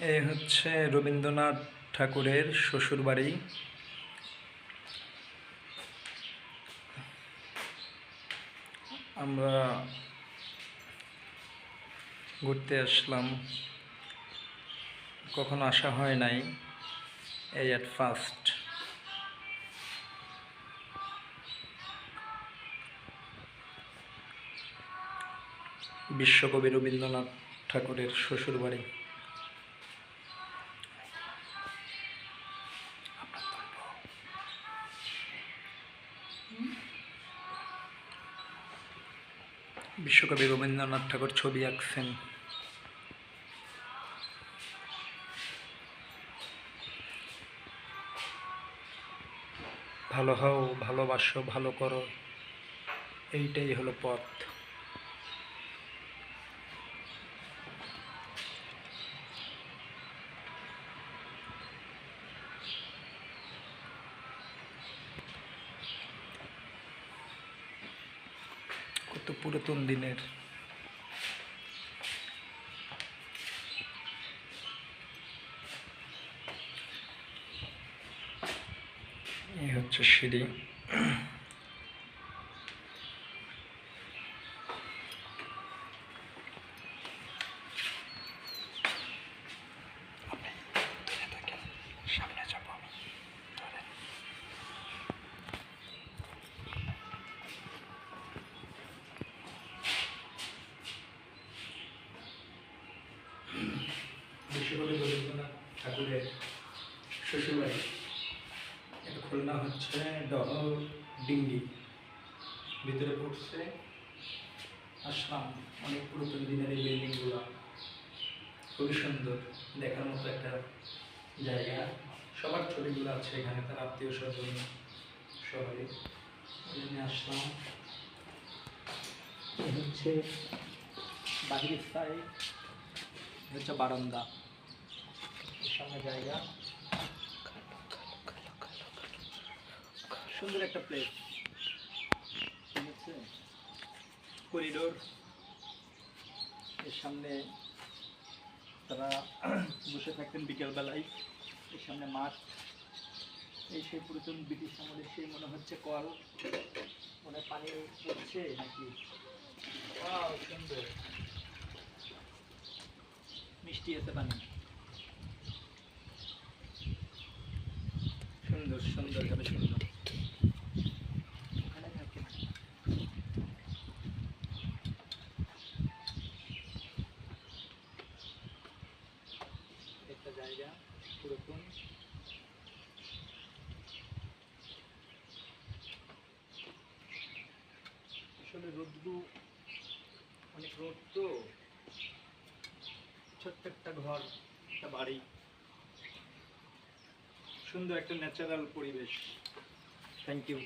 এই হচ্ছে রবীন্দ্রনাথ ঠাকুরের শ্বশুর বাড়ি আমরা ঘুরতে আসলাম। কখনো আসা হয় নাই এই অ্যাট ফার্স্ট বিশ্বকবি রবীন্দ্রনাথ ঠাকুরের শ্বশুর বিশ্বকবি রবীন্দ্রনাথ ঠাকুর ছবি আঁকছেন। ভালো হও ভালোবাসো ভালো করো এইটাই হলো পথ। কত পুরাতন দিনের। এই হচ্ছে সিঁড়ি। বিশ্বকবি রবীন্দ্রনাথ ঠাকুরের শ্বশুরবাড়ি। এটা খুলনা হচ্ছে ডহর ডিঙ্গি। ভিতরে পড়ছে আসলাম অনেক পুরাতন দিনের এই বিল্ডিংগুলো। খুবই সুন্দর। দেখার মতো একটা জায়গা। সবার ছবিগুলো আছে এখানে, তার আত্মীয় স্বজন সবাই। ওই জন্য আসলাম। হচ্ছে বাহিরের সাইড হচ্ছে বারান্দা। সামনে জায়গা। সুন্দর একটা প্লেস ঠিক আছে? করিডোর এর সামনে তারা বসে থাকতেন বিকেলবেলায়। এর সামনে মাঠ। এই সেই পুরাতন ব্রিটিশ আমলের সেই মনে হচ্ছে কল। মনে পানি পড়ছে নাকি? সুন্দর। মিষ্টি আছে পানি সুন্দর সুন্দর যাবে সুন্দর। একটা জায়গা আসলে অনেক রোদ তো। ছোট্ট একটা ঘর একটা বাড়ি। সুন্দর একটা ন্যাচারাল পরিবেশ। Thank you